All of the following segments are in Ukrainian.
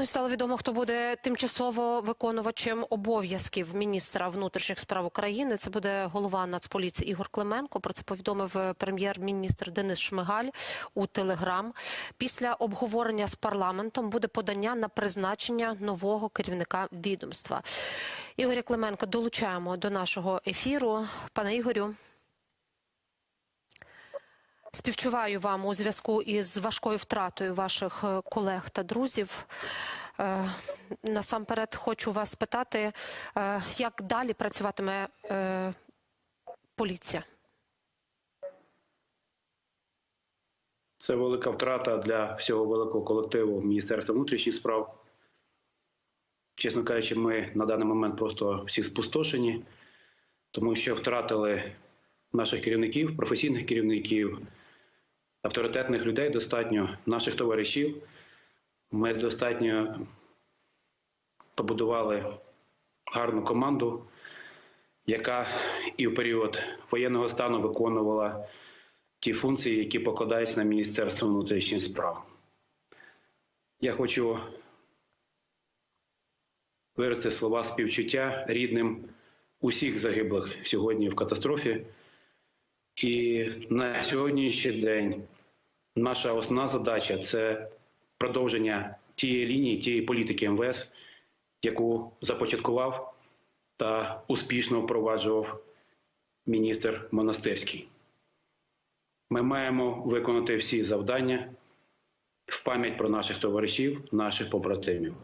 Ну стало відомо, хто буде тимчасово виконувачем обов'язків міністра внутрішніх справ України. Це буде голова Нацполіції Ігор Клименко. Про це повідомив е, прем'єр-міністр Денис Шмигаль у Телеграм. Після обговорення з парламентом буде подання на призначення нового керівника відомства. Ігоря Клименко долучаємо до нашого ефіру. Пане Ігорю. Співчуваю вам у зв'язку із важкою втратою ваших е, колег та друзів. Е, Насамперед хочу вас спитати, е, як далі працюватиме поліція? Це велика втрата для всього великого колективу Міністерства внутрішніх справ. Чесно кажучи, ми на даний момент просто всі спустошені, тому що втратили наших керівників, професійних керівників, авторитетних людей достатньо, наших товаришів. Ми достатньо побудували гарну команду, яка і в період воєнного стану виконувала ті функції, які покладаються на Міністерство внутрішніх справ. Я хочу виразити слова співчуття рідним усіх загиблих сьогодні в катастрофі. І на сьогоднішній день наша основна задача це продовження тієї лінії, тієї політики МВС, яку започаткував та успішно впроваджував міністр Монастирський. Ми маємо виконати всі завдання в пам'ять про наших товаришів, наших побратимів.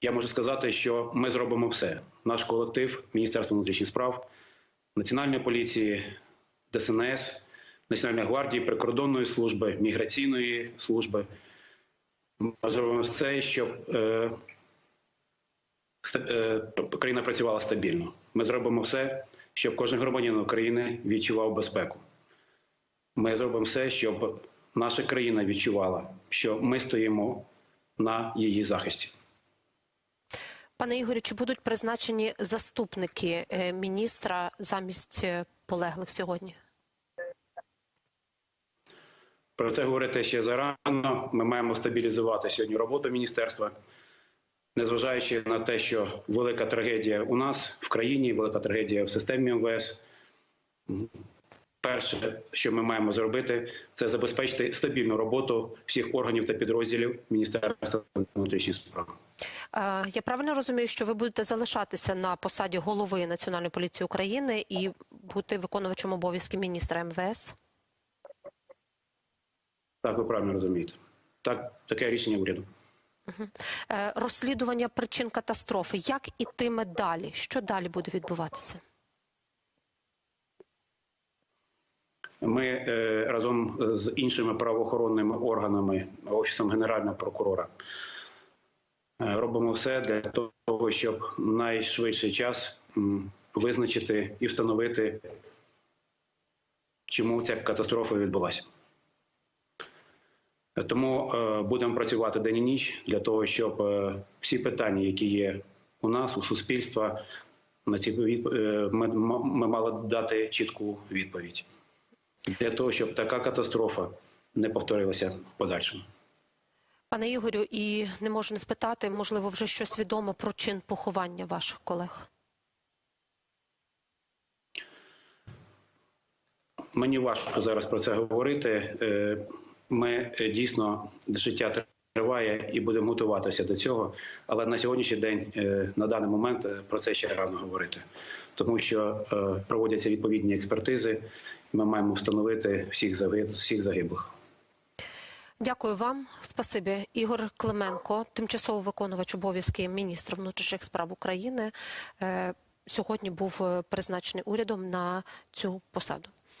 Я можу сказати, що ми зробимо все. Наш колектив Міністерства внутрішніх справ, Національної поліції, ДСНС, Національної гвардії, прикордонної служби, міграційної служби. Ми зробимо все, щоб е, е, країна працювала стабільно. Ми зробимо все, щоб кожен громадянин України відчував безпеку. Ми зробимо все, щоб наша країна відчувала, що ми стоїмо на її захисті. Пане Ігорю, чи будуть призначені заступники е, міністра замість е, полеглих сьогодні? Про це говорити ще зарано. Ми маємо стабілізувати сьогодні роботу міністерства, незважаючи на те, що велика трагедія у нас в країні, велика трагедія в системі МВС. Перше, що ми маємо зробити, це забезпечити стабільну роботу всіх органів та підрозділів Міністерства внутрішніх справ. Е, Я правильно розумію, що ви будете залишатися на посаді голови Національної поліції України і бути виконувачем обов'язків міністра МВС? Так, ви правильно розумієте. Так, таке рішення уряду. Е, Розслідування причин катастрофи. Як ітиме далі? Що далі буде відбуватися? Ми е, разом з іншими правоохоронними органами, офісом генерального прокурора, робимо все для того, щоб найшвидший час визначити і встановити, чому ця катастрофа відбулася. Е, Тому е, будемо працювати день і ніч для того, щоб е, всі питання, які є у нас, у суспільства, на ці е, ми, ми мали дати чітку відповідь для того, щоб така катастрофа не повторилася в подальшому. Пане Ігорю, і не можу не спитати, можливо, вже щось відомо про чин поховання ваших колег. Мені важко зараз про це говорити. Е, Ми е, дійсно життя триває і будемо готуватися до цього. Але на сьогоднішній день, е, на даний момент, про це ще рано говорити, тому що проводяться відповідні експертизи. Ми маємо встановити всіх загиблих. Дякую вам, спасибі. Ігор Клименко, тимчасово виконувач обов'язків міністра внутрішніх справ України, е, сьогодні був е, призначений урядом на цю посаду.